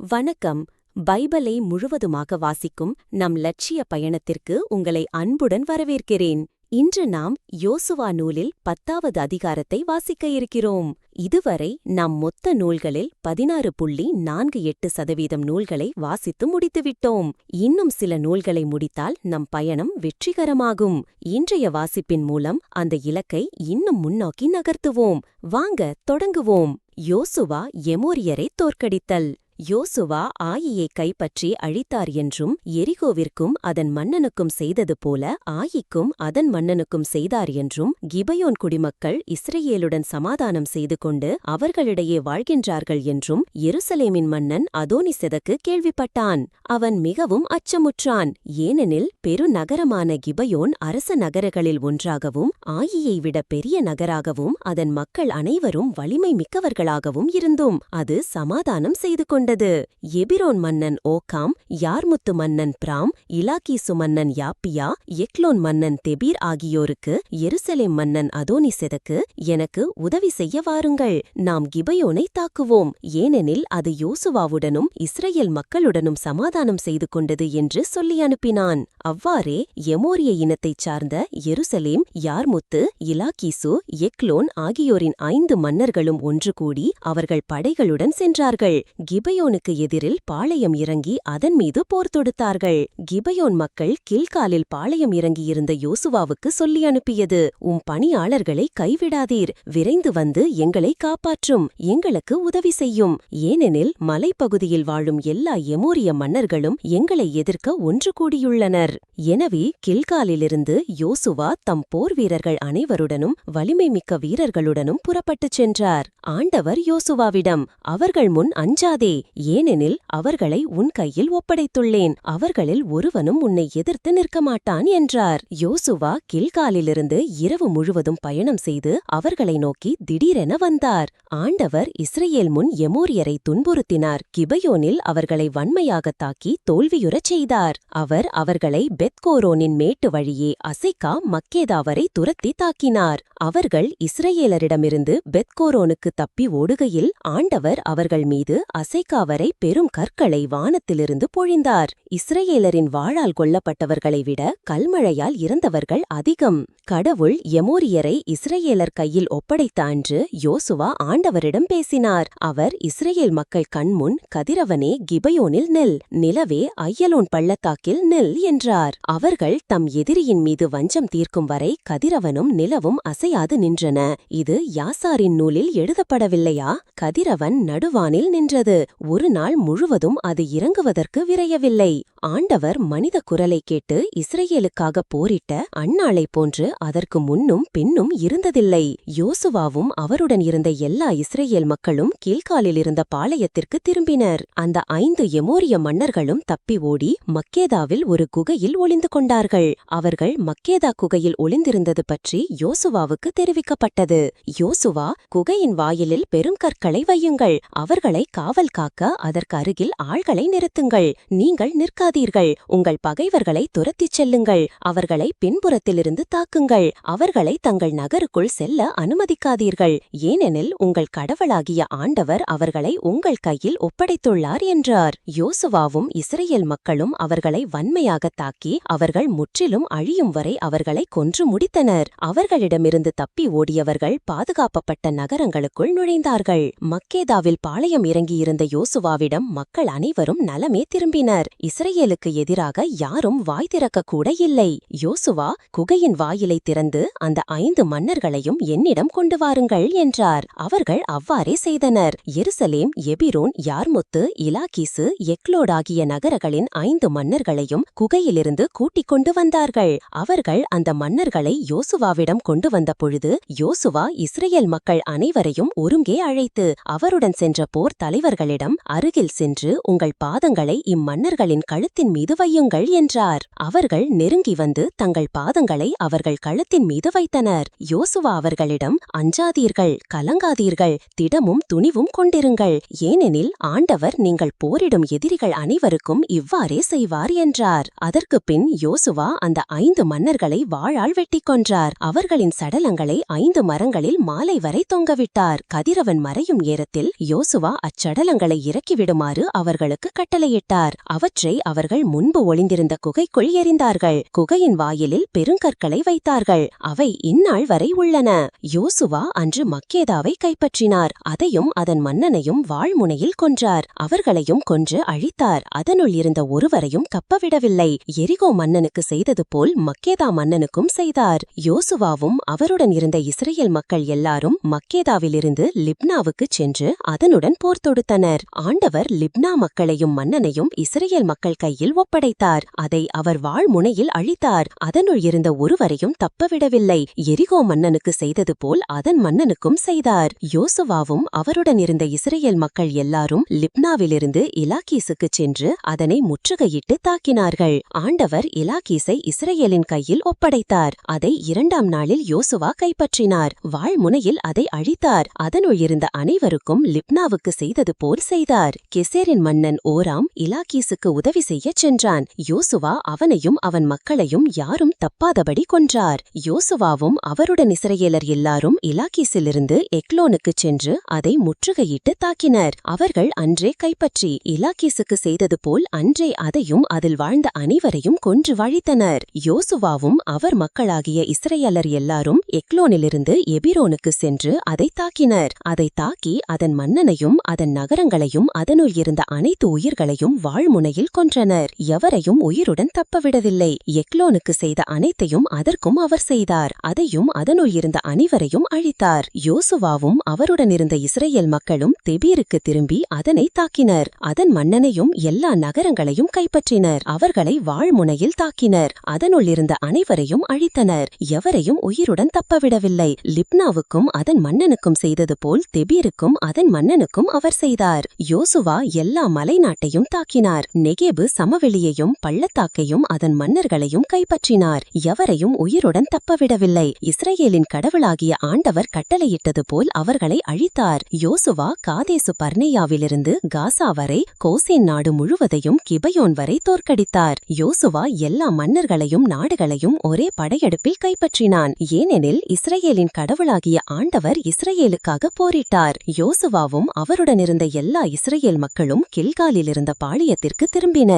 வணக்கம். பைபிளை முழுவதுமாக வாசிக்கும் நம் லட்சிய பயணத்திற்கு உங்களை அன்புடன் வரவேற்கிறேன். இன்று நாம் யோசுவா நூலில் பத்தாவது அதிகாரத்தை வாசிக்க இருக்கிறோம். இதுவரை நாம் மொத்த நூல்களில் பதினாறு புள்ளி நான்கு எட்டு சதவீதம் நூல்களை வாசித்து முடித்துவிட்டோம் இன்னும் சில நூல்களை முடித்தால் நம் பயணம் வெற்றிகரமாகும். இன்றைய வாசிப்பின் மூலம் அந்த இலக்கை இன்னும் முன்னோக்கி நகர்த்துவோம். வாங்க தொடங்குவோம். யோசுவா எமோரியரை தோற்கடித்தல். யோசுவா ஆயியை கைப்பற்றி அழித்தார் என்றும் எரிகோவிற்கும் அதன் மன்னனுக்கும் செய்தது போல ஆயிக்கும் அதன் மன்னனுக்கும் செய்தார் என்றும் கிபயோன் குடிமக்கள் இஸ்ரேலுடன் சமாதானம் செய்து கொண்டு அவர்களிடையே வாழ்கின்றார்கள் என்றும் எருசலேமின் மன்னன் அதோனிசெதக்கு கேள்விப்பட்டான். அவன் மிகவும் அச்சமுற்றான். ஏனெனில் பெருநகரமான கிபயோன் அரச நகரங்களில் ஒன்றாகவும் ஆயியை விட பெரிய நகராகவும் அதன் மக்கள் அனைவரும் வலிமை மிக்கவர்களாகவும் இருந்தும் அது சமாதானம் செய்து கொண்டு கண்டது எபிரோன் மன்னன் ஓகாம் யார்முத்து மன்னன் பிராம் இலாக்கீசு மன்னன் யாப்பியா எக்லோன் மன்னன் தெபீர் ஆகியோருக்கு எருசலேம் மன்னன் அதோனி செதக்கு எனக்கு உதவி செய்ய வாருங்கள் நாம் கிபயோனை தாக்குவோம் ஏனெனில் அது யோசுவாவுடனும் இஸ்ரேல் மக்களுடனும் சமாதானம் செய்து கொண்டது என்று சொல்லி அனுப்பினான். அவ்வாறே எமோரிய இனத்தைச் சார்ந்த எருசலேம் யார்முத்து இலாக்கீசு எக்லோன் ஆகியோரின் ஐந்து மன்னர்களும் ஒன்று கூடி அவர்கள் படைகளுடன் சென்றார்கள். கிபை கிபயோனுக்கு எதிரில் பாளையம் இறங்கி அதன் மீது போர் தொடுத்தார்கள். கிபயோன் மக்கள் கில்காலில் பாளையம் இறங்கியிருந்த யோசுவாவுக்கு சொல்லி அனுப்பியது உம் பணியாளர்களை கைவிடாதீர் விரைந்து வந்து எங்களை காப்பாற்றும் எங்களுக்கு உதவி செய்யும். ஏனெனில் மலைப்பகுதியில் வாழும் எல்லா எமோரிய மன்னர்களும் எங்களை எதிர்க்க ஒன்று கூடியுள்ளனர் எனவே கில்காலிலிருந்து யோசுவா தம் போர் வீரர்கள் அனைவருடனும் வலிமை மிக்க வீரர்களுடனும் புறப்பட்டுச் சென்றார். ஆண்டவர் யோசுவாவிடம் அவர்கள் முன் அஞ்சாதே ஏனெனில் அவர்களை உன் கையில் ஒப்படைத்துள்ளேன். அவர்களில் ஒருவனும் உன்னை எதிர்த்து நிற்க மாட்டான் என்றார். யோசுவா கில்காலிலிருந்து இரவு முழுவதும் பயணம் செய்து அவர்களை நோக்கி திடீரென வந்தார். ஆண்டவர் இஸ்ரேல் முன் எமோரியரை துன்புறுத்தினார். கிபயோனில் அவர்களை வன்மையாகத் தாக்கி தோல்வியுறச் செய்தார். அவர் அவர்களை பெத்கோரோனின் மேட்டு வழியே அசைக்கா மக்கேதாவரை துரத்தி தாக்கினார். அவர்கள் இஸ்ரேலரிடமிருந்து பெத்கோரோனுக்கு தப்பி ஓடுகையில் ஆண்டவர் அவர்கள் மீது அசைக்கா அவரை பெரும் கற்களை வானத்திலிருந்து பொழிந்தார். இஸ்ரேலரின் வாழால் கொல்லப்பட்டவர்களை விட கல்மழையால் இறந்தவர்கள் அதிகம். கடவுள் எமோரியரை இஸ்ரேலர் கையில் ஒப்படைத்த அன்று யோசுவா ஆண்டவரிடம் பேசினார். அவர் இஸ்ரேல் மக்கள் கண்முன் கதிரவனே கிபயோனில் நெல் நிலவே ஐயலோன் பள்ளத்தாக்கில் நெல் என்றார். அவர்கள் தம் எதிரியின் மீது வஞ்சம் தீர்க்கும் வரை கதிரவனும் நிலவும் அசையாது நின்றன. இது யாசாரின் நூலில் எழுதப்படவில்லையா? கதிரவன் நடுவானில் நின்றது. ஒரு நாள் முழுவதும் அது இறங்குவதற்கு விரையவில்லை. ஆண்டவர் மனித குரலை கேட்டு இஸ்ரேலுக்காக போரிட்ட அந்நாளை போன்று அதற்கு முன்னும் பின்னும் இருந்ததில்லை. யோசுவாவும் அவருடன் இருந்த எல்லா இஸ்ரேல் மக்களும் கீழ்காலில் இருந்த பாளையத்திற்கு திரும்பினர். அந்த ஐந்து எமோரிய மன்னர்களும் தப்பி ஓடி மக்கேதாவில் ஒரு குகையில் ஒளிந்து கொண்டார்கள். அவர்கள் மக்கேதா குகையில் ஒளிந்திருந்தது பற்றி யோசுவாவுக்கு தெரிவிக்கப்பட்டது. யோசுவா குகையின் வாயிலில் பெரும் கற்களை வையுங்கள். அவர்களை காவல் காக்க அதற்கு அருகில் ஆள்களை நிறுத்துங்கள். நீங்கள் நிற்க நிற்காதீர்கள் உங்கள் பகைவர்களை துரத்திச் செல்லுங்கள். அவர்களை பின்புறத்திலிருந்து தாக்குங்கள். அவர்களை தங்கள் நகருக்குள் செல்ல அனுமதிக்காதீர்கள். ஏனெனில் உங்கள் கடவுளாகிய ஆண்டவர் அவர்களை உங்கள் கையில் ஒப்படைத்துள்ளார் என்றார். யோசுவாவும் இஸ்ரேல் மக்களும் அவர்களை வன்மையாக தாக்கி அவர்கள் முற்றிலும் அழியும் வரை அவர்களை கொன்று முடித்தனர். அவர்களிடமிருந்து தப்பி ஓடியவர்கள் பாதுகாப்பப்பட்ட நகரங்களுக்குள் நுழைந்தார்கள். மக்கேதாவில் பாளையம் இறங்கியிருந்த யோசுவாவிடம் மக்கள் அனைவரும் நலமே திரும்பினர். இஸ்ரேலுக்கு எதிராக யாரும் வாய் திறக்கக்கூட இல்லை. யோசுவா குகையின் வாயிலை திறந்து அந்த ஐந்து மன்னர்களையும் என்னிடம் கொண்டு வாருங்கள் என்றார். அவர்கள் அவ்வாறே செய்தனர். எருசலேம் எபிரோன் யார்முத்து இலாகிசு எக்லோட் ஆகிய நகரங்களின் ஐந்து மன்னர்களையும் குகையிலிருந்து கூட்டிக் கொண்டு வந்தார்கள். அவர்கள் அந்த மன்னர்களை யோசுவாவிடம் கொண்டு வந்த பொழுது யோசுவா இஸ்ரேல் மக்கள் அனைவரையும் ஒருங்கே அழைத்து அவருடன் சென்ற போர் தலைவர்களிடம் அருகில் சென்று உங்கள் பாதங்களை இம்மன்னர்களின் கழு கழுத்தின் மீது வையுங்கள் என்றார். அவர்கள் நெருங்கி வந்து தங்கள் பாதங்களை அவர்கள் கழுத்தின் மீது வைத்தனர். யோசுவா அவர்களிடம் அஞ்சாதீர்கள் கலங்காதீர்கள் திடமும் துணிவும் கொண்டிருங்கள். ஏனெனில் ஆண்டவர் நீங்கள் போரிடும் எதிரிகள் அனைவருக்கும் இவ்வாறே செய்வார் என்றார். அதற்கு பின் யோசுவா அந்த ஐந்து மன்னர்களை வாழால் வெட்டிக் கொன்றார். அவர்களின் சடலங்களை ஐந்து மரங்களில் மாலை வரை தொங்கவிட்டார் கதிரவன் மறையும் ஏரத்தில் யோசுவா அச்சடலங்களை இறக்கிவிடுமாறு அவர்களுக்கு கட்டளையிட்டார். அவற்றை அவர்கள் முன்பு ஒளிந்திருந்த குகைக்குள் எறிந்தார்கள் குகையின் வாயிலில் பெருங்கற்களை வைத்தார்கள். அவை இந்நாள் வரை உள்ளன. யோசுவா அன்று மக்கேதாவை கைப்பற்றினார். அதையும் அதன் மன்னனையும் வாழ்முனையில் கொன்றார். அவர்களையும் கொன்று அழித்தார். அதனுள் இருந்த ஒருவரையும் கப்பவிடவில்லை. எரிகோ மன்னனுக்கு செய்தது போல் மக்கேதா மன்னனுக்கும் செய்தார். யோசுவாவும் அவருடன் இருந்த இஸ்ரேல் மக்கள் எல்லாரும் மக்கேதாவிலிருந்து லிப்னாவுக்குச் சென்று அதனுடன் போர் தொடுத்தனர். ஆண்டவர் லிப்னா மக்களையும் மன்னனையும் இஸ்ரேல் மக்கள் கையில் ஒப்படைத்தார். அதை அவர் வாழ்முனையில் அழித்தார். அதனுள் இருந்த ஒருவரையும் தப்பவிடவில்லை. எரிகோ மன்னனுக்கு செய்தது போல் அதன் மன்னனுக்கும் செய்தார். யோசுவாவும் அவருடன் இருந்த இஸ்ரேல் மக்கள் எல்லாரும் லிப்னாவிலிருந்து இலாக்கீஸுக்கு சென்று அதனை முற்றுகையிட்டு தாக்கினார்கள். ஆண்டவர் இலாக்கீஸை இஸ்ரேலின் கையில் ஒப்படைத்தார். அதை இரண்டாம் நாளில் யோசுவா கைப்பற்றினார். வாழ்முனையில் அதை அழித்தார். அதனுள் இருந்த அனைவருக்கும் லிப்னாவுக்கு செய்தது போல் செய்தார். கெசேரின் மன்னன் ஓராம் இலாக்கீஸுக்கு உதவி செய்யச் சென்றான். யோசுவா அவனையும் அவன் மக்களையும் யாரும் தப்பாதபடி கொன்றார். யோசுவாவும் அவருடன் இஸ்ரேலர் எல்லாரும் இலாக்கிஸிலிருந்து எக்லோனுக்குச் சென்று அதை முற்றுகையிட்டு தாக்கினர். அவர்கள் அன்றே கைப்பற்றி இலாக்கிஸுக்கு செய்தது போல் அன்றே அதையும் அதில் வாழ்ந்த அனைவரையும் கொன்று வழித்தனர். யோசுவாவும் அவர் மக்களாகிய இஸ்ரேலர் எல்லாரும் எக்லோனிலிருந்து எபிரோனுக்கு சென்று அதை தாக்கினர். அதை தாக்கி அதன் மன்னனையும் அதன் நகரங்களையும் அதனுள் இருந்த அனைத்து உயிர்களையும் வாழ்முனையில் கொன்றனர். எவரையும் உயிருடன் தப்பவிடவில்லை. எக்லோனுக்கு செய்த அனைத்தையும் அதற்கும் அவர் செய்தார். அதையும் அதனுள் இருந்த அனைவரையும் அழித்தார். யோசுவாவும் அவருடன் இருந்த இஸ்ரேல் மக்களும் தெபீருக்கு திரும்பி அதனை தாக்கினர். அதன் மன்னனையும் எல்லா நகரங்களையும் கைப்பற்றினர். அவர்களை வாழ்முனையில் தாக்கினர். அதனுள் இருந்த அனைவரையும் அழித்தனர். எவரையும் உயிருடன் தப்பவிடவில்லை. லிப்னாவுக்கும் அதன் மன்னனுக்கும் செய்தது போல் தெபீருக்கும் அதன் மன்னனுக்கும் அவர் செய்தார். யோசுவா எல்லா மலைநாட்டையும் தாக்கினார். நெகேபு சமவெளியையும் பள்ளத்தாக்கையும் அதன் மன்னர்களையும் கைப்பற்றினார். எவரையும் உயிருடன் தப்பவிடவில்லை. இஸ்ரேலின் கடவுளாகிய ஆண்டவர் கட்டளையிட்டது போல் அவர்களை அழித்தார். யோசுவா காதேசு பர்னேயாவிலிருந்து காசா வரை கோசேன் நாடு முழுவதையும் கிபயோன் வரை தோற்கடித்தார். யோசுவா எல்லா மன்னர்களையும் நாடுகளையும் ஒரே படையெடுப்பில் கைப்பற்றினான். ஏனெனில் இஸ்ரேலின் கடவுளாகிய ஆண்டவர் இஸ்ரேலுக்காக போரிட்டார். யோசுவாவும் அவருடனிருந்த எல்லா இஸ்ரேல் மக்களும் கில்காலில் இருந்த பாளையத்திற்கு திரும்பினர்.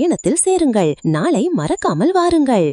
பயணத்தில் சேருங்கள். நாளை மறக்காமல் வாருங்கள்.